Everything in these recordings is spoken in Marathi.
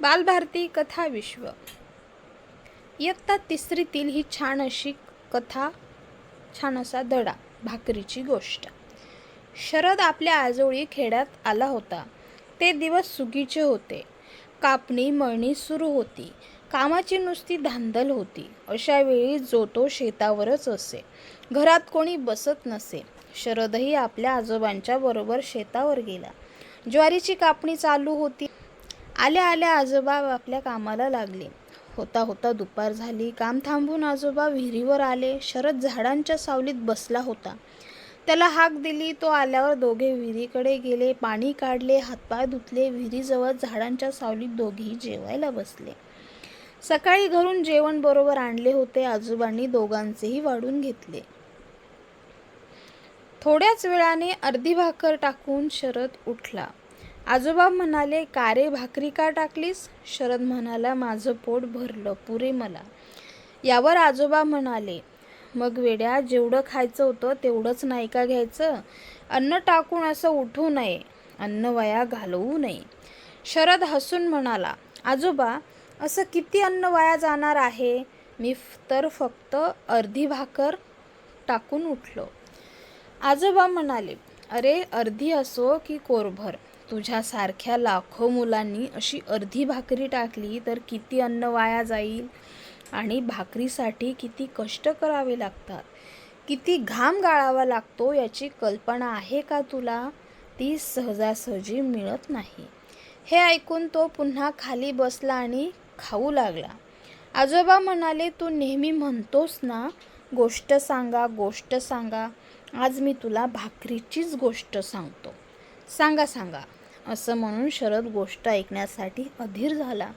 बालभारती कथा विश्व. इयत्ता तिसरीतील ही छान अशी कथा छान असा दडा भाकरीची गोष्ट. शरद आपल्या आजोळी खेड्यात आला होता. ते दिवस सुगीचे होते. कापणी मळणी सुरू होती. कामाची नुसती धांदल होती. अशा वेळी जो तो शेतावरच असे. घरात कोणी बसत नसे. शरदही आपल्या आजोबांच्या बरोबर शेतावर गेला. ज्वारीची कापणी चालू होती. आल्या आल्या आजोबा आपल्या कामाला लागले. होता होता दुपार झाली. काम थांबून आजोबा विहिरीवर आले. शरद झाडांच्या सावलीत बसला होता. त्याला हाक दिली. तो आल्यावर दोघे विहिरीकडे गेले. पाणी काढले. हातपाय धुतले. विहिरीजवळ झाडांच्या सावलीत दोघेही जेवायला बसले. सकाळी घरून जेवण बरोबर आणले होते. आजोबांनी दोघांचेही वाढून घेतले. थोड्याच वेळाने अर्धी भाकर टाकून शरद उठला. आजोबा म्हणाले का रे भाकरी का टाकलीस? शरद म्हणाला माझं पोट भरलं पुरे मला. यावर आजोबा म्हणाले मग वेड्या जेवढं खायचं होतं तेवढंच नाही का घ्यायचं? अन्न टाकून असं उठू नये अन्न वाया घालवू नये. शरद हसून म्हणाला आजोबा असं किती अन्न वाया जाणार आहे? मी तर फक्त अर्धी भाकर टाकून उठलो. आजोबा म्हणाले अरे अर्धी असो की कोरभर तुझ्यासारख्या लाखो मुलांनी अशी अर्धी भाकरी टाकली तर किती अन्न वाया जाईल? आणि भाकरीसाठी किती कष्ट करावे लागतात? किती घाम गाळावा लागतो याची कल्पना आहे का तुला? ती सहजासहजी मिळत नाही. हे ऐकून तो पुन्हा खाली बसला आणि खाऊ लागला. आजोबा म्हणाले तू नेहमी म्हणतोस ना गोष्ट सांगा गोष्ट सांगा. आज मी तुला भाकरीचीच गोष्ट सांगतो. सांगा सांगा. असं म्हणून शरद गोष्ट ऐकण्यासाठी अधीर झाला.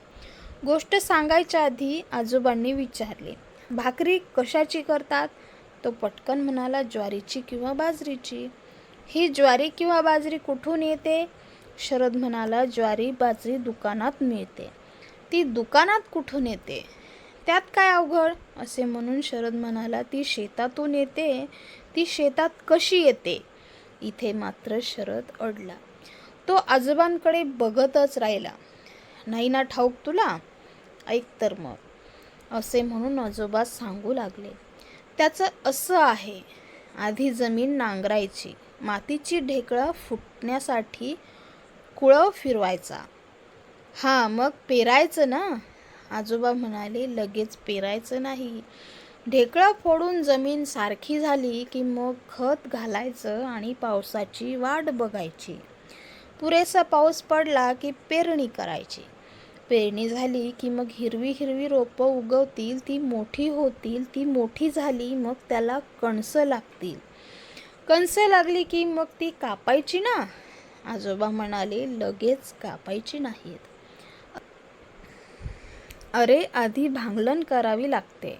गोष्ट सांगायच्या आधी आजोबांनी विचारले भाकरी कशाची करतात? तो पटकन म्हणाला ज्वारीची किंवा बाजरीची. ही ज्वारी किंवा बाजरी कुठून येते? शरद म्हणाला ज्वारी बाजरी दुकानात मिळते. ती दुकानात कुठून येते? त्यात काय अवघड? असे म्हणून शरद म्हणाला ती शेतातून येते. ती शेतात कशी येते? इथे मात्र शरद अडला. तो आजोबांकडे बघतच राहिला. नाही ना ठाऊक तुला? ऐक तर मग असे म्हणून आजोबा सांगू लागले. त्याचं असं आहे आधी जमीन नांगरायची मातीची ढेकळं फुटण्यासाठी कुळव फिरवायचा. हां मग पेरायचं ना? आजोबा म्हणाले लगेच पेरायचं नाही. ढेकळं फोडून जमीन सारखी झाली की मग खत घालायचं आणि पावसाची वाट बघायची. पुरेसा पाऊस पडला की पेरणी करायची. पेरणी झाली की मग हिरवी हिरवी रोपं उगवतील ती मोठी होतील ती मोठी झाली मग त्याला कणसं लागतील. कणसं लागली की मग ती कापायची ना? आजोबा म्हणाले लगेच कापायची नाहीत. अरे आधी भांगलन करावी लागते.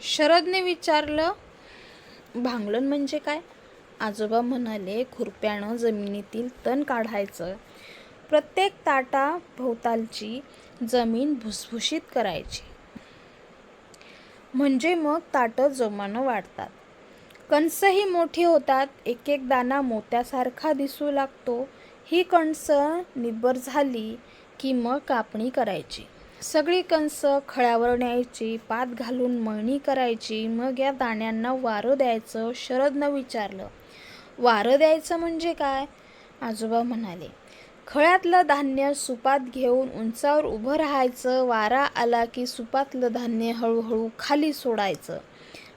शरदने विचारलं भांगलण म्हणजे काय? आजोबा म्हणाले खुरप्यानं जमिनीतील तण काढायचं. प्रत्येक ताटा भोवतालची जमीन भुसभुशीत करायची. म्हणजे मग ताटं जोमानं वाढतात. कणसंही मोठी होतात एक एक दाना मोत्यासारखा दिसू लागतो. ही कणसं निब्बर झाली की मग कापणी करायची. सगळी कणसं खळ्यावर न्यायची पात घालून मळणी करायची मग या दाण्यांना वारं द्यायचं शरदनं विचारलं. वारं द्यायचं म्हणजे काय? आजोबा म्हणाले खळ्यातलं धान्य सुपात घेऊन उंचावर उभं राहायचं वारा आला की सुपातलं धान्य हळूहळू खाली सोडायचं.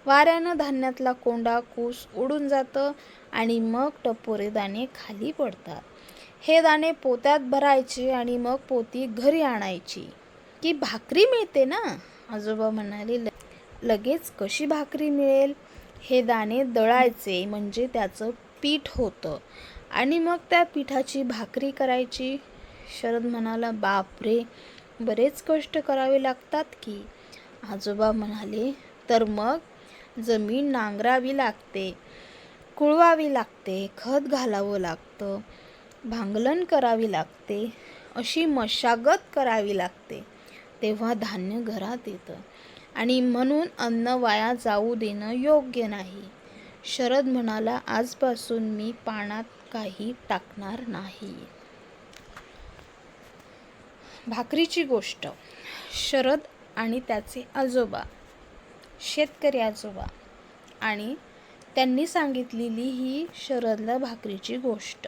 वाऱ्यानं धान्यातला कोंडा कूस उडून जातं आणि मग टपोरे दाणे खाली पडतात. हे दाणे पोत्यात भरायचे आणि मग पोती घरी आणायची. की भाकरी मिळते ना? आजोबा म्हणाले "ल- लगेच कशी भाकरी मिळेल? हे दाणे दळायचे म्हणजे त्याचं पीठ होतं. आणि मग त्या पिठाची भाकरी करायची? शरद म्हणाला बापरे बरेच कष्ट करावे लागतात की. आजोबा म्हणाले तर मग? जमीन नांगरावी लागते कुळवावी लागते खत घालावं लागतं भांगलन करावी लागते अशी मशागत करावी लागते. तेव्हा धान्य घरात येतं. आणि म्हणून अन्न वाया जाऊ देणं योग्य नाही. शरद म्हणाला आजपासून मी पाण्यात काही टाकणार नाही. भाकरीची गोष्ट. शरद आणि त्याचे आजोबा शेतकरी आजोबा आणि त्यांनी सांगितलेली ही शरदला भाकरीची गोष्ट.